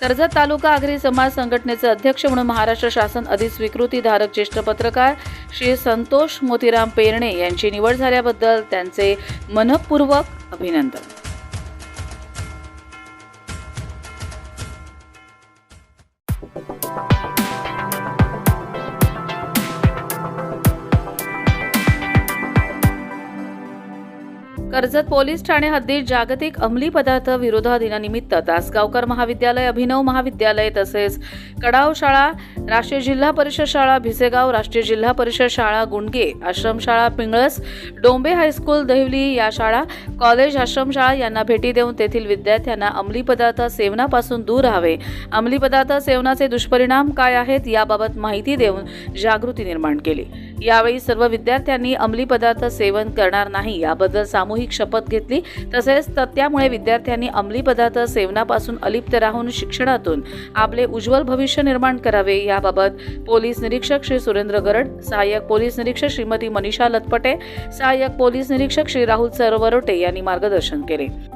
कर्जत तालुका आगरी समाज संघटनेचे अध्यक्ष म्हणून महाराष्ट्र शासन अधिस्वीकृतीधारक ज्येष्ठ पत्रकार श्री संतोष मोतीराम पेरणे यांची निवड झाल्याबद्दल त्यांचे मनपूर्वक अभिनंदन. कर्जत पोलीस ठाणे हद्दीत जागतिक अंमली पदार्थ विरोध दिनानिमित्त तासगावकर महाविद्यालय अभिनव महाविद्यालय तसेच कडाव शाळा राष्ट्रीय जिल्हा परिषद शाळा भिसेगाव राष्ट्रीय जिल्हा परिषद शाळा गुंडगे आश्रमशाळा पिंगळस डोंबे हायस्कूल दहिवली या शाळा कॉलेज आश्रमशाळा यांना भेटी देऊन तेथील विद्यार्थ्यांना अंमली पदार्थ सेवनापासून दूर राहावे. अंमली पदार्थ सेवनाचे दुष्परिणाम काय आहेत याबाबत माहिती देऊन जागृती निर्माण केली. यावेळी सर्व विद्यार्थ्यांनी अंमली पदार्थ सेवन करणार नाही. याबद्दल सामूहिक शपथ घेतली. तसेच त- त्यामुळे विद्यार्थ्यांनी अंमली पदार्थ सेवनापासून अलिप्त राहून शिक्षणातून आपले उज्ज्वल भविष्य निर्माण करावे. याबाबत पोलीस निरीक्षक श्री सुरेंद्र गरड सहाय्यक पोलीस निरीक्षक श्रीमती मनीषा लतपटे सहाय्यक पोलीस निरीक्षक श्री राहुल सरवरोटे यांनी मार्गदर्शन केले.